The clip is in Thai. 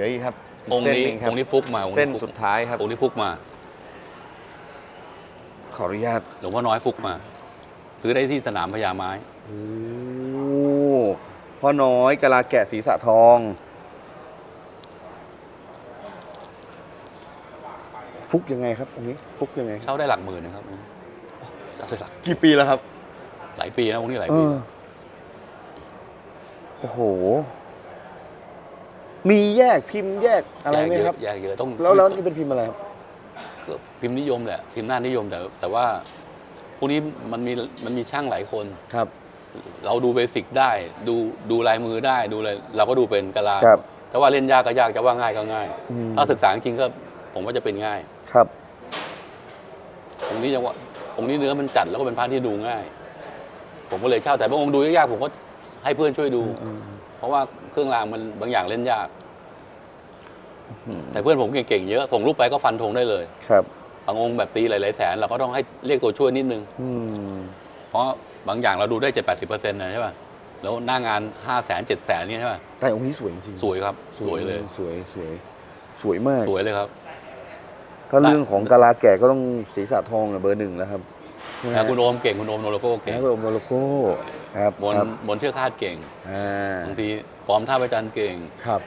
ลืออีกครับกองค์เส้นี้หงคอรับงค์นี้ฟุกมาองค์เส้นฟุก สุดท้ายครับ องค์นี้ฟุกมา ขออนุญาตหลวงพ่อน้อยฟุกมา ซื้อได้ที่สนามพญาไม้ โอ้พ่อน้อยกะลาแกะศีรษะทอง ฟุกยังไงครับองค์นี้ ฟุกยังไงครับเช่าได้หลักหมื่นนะครับเช่าได้หลักกี่ปีแล้วครับ หลายปีนะองค์นี้หลายเอปี อโอ้โห มีแยกพิมพ์แยกอะไรไหมครับ แยกเยอะต้องแล้วแล้วนี่เป็นพิมพ์อะไรครับก็พิมพ์นิยมแหละพิมพ์หน้านิยมแต่แต่ว่าพวกนี้มันมีมันมีช่างหลายคนครับ เราดูเบสิกได้ ดูดูลายมือได้ดูอะไรเราก็ดูเป็นกะลาครับ แต่ว่าเล่นยากก็ยากจะว่าง่ายก็ง่าย อืม ถ้าศึกษาจริงๆก็ผมว่าจะเป็นง่ายครับ องค์นี้จะว่าองค์นี้เนื้อมันจัดแล้วก็เป็นพระที่ดูง่าย ผมก็เลยเช่าแต่บางองค์ดูยากๆผมก็ ให้เพื่อนช่วยดูอืมเพราะว่าเครื่องรางมันบางอย่างเล่นยากอืมแต่เพื่อนผมเก่งๆเยอะส่งรูปไปก็ฟันธงได้เลยครับบางองค์แบบตีหลายๆแสนเราก็ต้องให้เรียกตัวช่วยนิดนึงอืมเพราะบางอย่างเราดูได้เจ็ดแปดสิบเปอร์เซ็นต์นะใช่ป่ะแล้วหน้างานห้าแสนเจ็ดแสนเนี่ยใช่ป่ะแต่องค์นี้สวยจริงๆสวยครับ สวยเลย สวยสวย สวยมาก สวยเลยครับ ถ้าเรื่องของกะลาแก่ก็ต้องศีรษะทองนะเบอร์หนึ่งแล้วครับ นะคุณโอมเก่งคุณโอมโนโลโก้เก่งนะคุณโอมโนโลโก้ครับบนครับบนเชือกคาดเก่งอ่าบางทีปลอมท่าประจันเก่งครับ